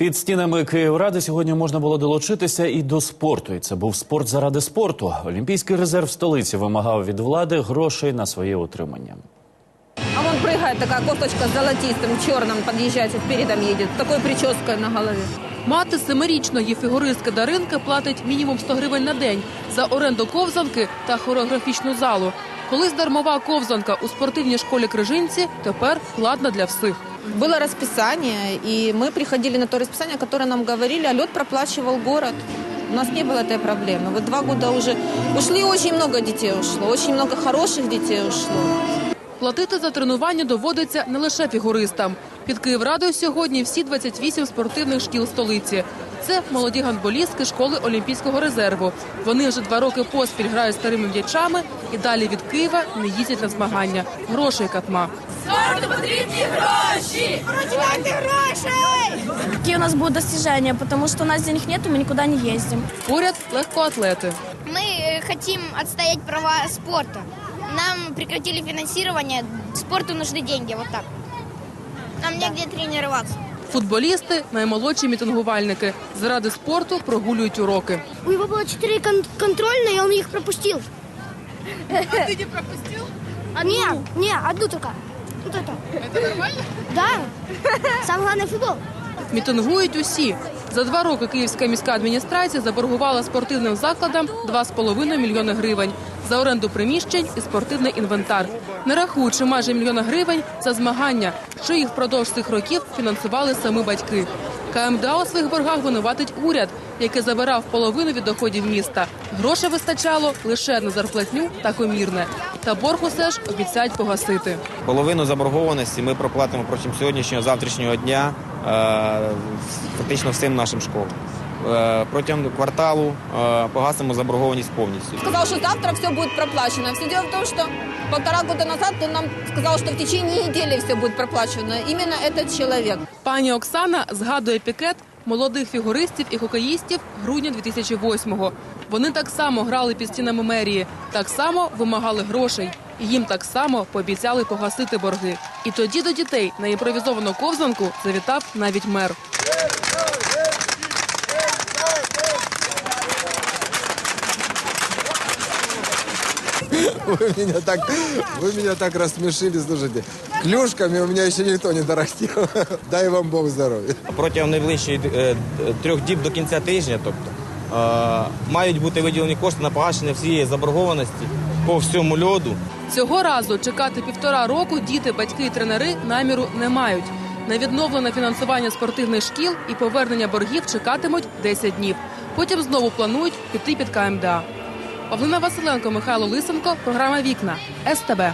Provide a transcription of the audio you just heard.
Під стінами Київради сьогодні можна було долучитися і до спорту. І це був спорт заради спорту. Олімпійський резерв столиці вимагав від влади грошей на своє утримання. А вон прыгает такая кофточка с золотистым, черным, подъезжает, передом едет, с такой прической на голове. Мати семирічної фігуристки Даринки платить мінімум 100 гривень на день за оренду ковзанки та хореографічну залу. Колись дармова ковзанка у спортивній школі Крижинці, тепер платна для всіх. Было расписание, и мы приходили на то расписание, которое нам говорили, а лед проплачивал город. У нас не было этой проблемы. Вот два года уже ушли, очень много детей ушло, очень много хороших детей ушло. Платити за тренування доводиться не лише фігуристам. Під Київрадою сьогодні всі 28 спортивних шкіл столиці. Це молоді гандболістки школи Олімпійського резерву. Вони вже два роки поспіль грають старими м'ячами і далі від Києва не їздять на змагання. Грошей катма. Какие у нас будут достижения, потому что у нас денег нет, и мы никуда не ездим. Поряд легкоатлети. Мы э, хотим отстоять права спорта. Нам прекратили финансирование. Спорту нужны деньги, вот так. Нам негде тренироваться. Футболісти наймолодші мітингувальники. Заради спорту прогулюють уроки. У него было четыре контрольные, и он их пропустил. А ты не пропустил? Не, не, одну только. Вот это. Это нормально? Да. Самое главное футбол. Мітингують усі. За два роки Київська міська адміністрація заборгувала спортивним закладам 2,5 мільйони гривень за оренду приміщень і спортивний інвентар, не рахуючи майже мільйона гривень за змагання, що їх впродовж цих років фінансували самі батьки. КМДА у своїх боргах винуватить уряд, який забирав половину від доходів міста. Грошей вистачало лише на зарплатню та комірне. Та борг усе ж обіцяють погасити. Половину заборгованості ми проплатимо протягом сьогоднішнього завтрашнього дня е, фактично всім нашим школам. Е, Протягом кварталу е, погасимо заборгованість повністю. Сказал, что завтра все будет проплачено. Все дело в том, что полтора года назад он нам сказал, что в течение недели все будет проплачено. Именно этот человек. Пані Оксана згадує пікет молодих фігуристів і хокеїстів грудня 2008-го. Вони так само грали під стінами мерії, так само вимагали грошей. Їм так само пообіцяли погасити борги. І тоді до дітей на імпровізовану ковзанку завітав навіть мер. Вы меня так, вы меня так рассмешили, слушайте. Клюшками у меня еще никто не дорогтел. Дай вам Бог здоровья. Протягом найближчих е, трьох діб до кінця тижня, тобто, е, мають бути виділені кошти на погашення всієї заборгованості по всьому льоду. Цього разу чекати півтора року діти, батьки і тренери наміру не мають. На відновлене фінансування спортивних шкіл і повернення боргів чекатимуть 10 днів. Потім знову планують піти під КМДА. Павлина Василенко, Михайло Лисенко, програма Вікна СТБ.